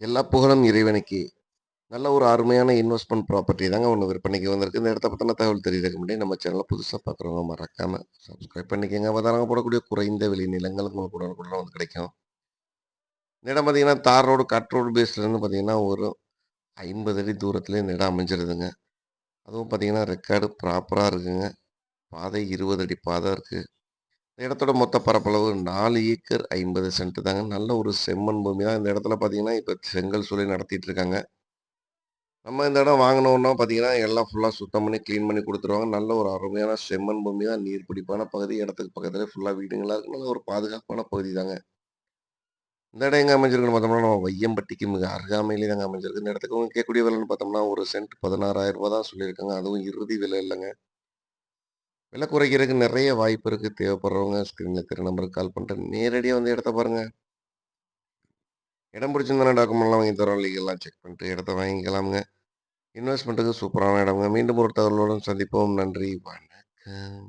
எல்லா புகழும் இறைவனுக்கு நல்ல ஒரு அருமையான இன்வெஸ்ட்மெண்ட் ப்ராப்பர்ட்டி தாங்க ஒன்று விற்பனைக்கு வந்திருக்கு. இந்த இடத்த பற்றின தகவல் தெரிவிக்க முடியும் நம்ம சேனலை புதுசாக பார்க்குறவங்க மறக்காமல் சப்ஸ்கிரைப் பண்ணிக்கங்க. அப்பதான் நாங்க போடக்கூடிய குறைந்த விலை நிலங்களும் உங்களுக்கு உடனுக்குடன் வந்து கிடைக்கும். இந்த இடம் தார் ரோடு, கட் ரோடு பேஸ்லேருந்து பார்த்திங்கன்னா ஒரு 50 அடி தூரத்துலேயே இந்த இடம் அமைஞ்சிருதுங்க. அதுவும் பார்த்தீங்கன்னா, ரெக்கார்டு ப்ராப்பராக இருக்குங்க. பாதை 20 அடி பாதை இருக்குது இந்த இடத்தோட மொத்த பரப்பளவு நாலு ஏக்கர் 50 சென்ட் தாங்க. நல்ல ஒரு செம்மண் பூமி தான். இந்த இடத்துல பார்த்தீங்கன்னா, இப்போ செங்கல் சூழல் நடத்திட்டு இருக்காங்க. நம்ம இந்த இடம் வாங்கினோன்னா பார்த்தீங்கன்னா, எல்லாம் ஃபுல்லாக சுத்தம் பண்ணி, க்ளீன் பண்ணி கொடுத்துருவாங்க நல்ல ஒரு அருமையான செம்மண் பூமி தான். நீர் பிடிப்பான பகுதி. இடத்துக்கு பக்கத்தில் ஃபுல்லாக வீடுங்களாக இருக்கு. நல்ல ஒரு பாதுகாப்பான பகுதி தாங்க. இந்த இடம் எங்கே அமைஞ்சிருக்குன்னு பார்த்தோம்னா, நம்ம வையம்பட்டிக்கு மிக அருகாமையிலே தாங்க அமைஞ்சிருக்கு. இந்த இடத்துக்கு கேட்கக்கூடிய விலைன்னு பார்த்தோம்னா, ஒரு சென்ட் பதினாறாயிரம் ரூபா தான் சொல்லியிருக்காங்க. அதுவும் இறுதி விலை இல்லைங்க விலை குறைக்கிறதுக்கு நிறைய வாய்ப்பு இருக்குது தேவைப்படுறவங்க ஸ்க்ரீனில் இருக்கிற நம்பருக்கு கால் பண்ணிட்டு நேரடியாக வந்து இடத்த பாருங்கள் இடம் பிடிச்சிருந்தா டாக்குமெண்ட்லாம் வாங்கி தரோம். லீகெல்லாம் செக் பண்ணிட்டு இடத்த வாங்கிக்கலாமுங்க இன்வெஸ்ட்மெண்ட்டுக்கு சூப்பரான இடம்ங்க. மீண்டும் ஒரு தகவலுடன் சந்திப்போம். நன்றி, வணக்கம்.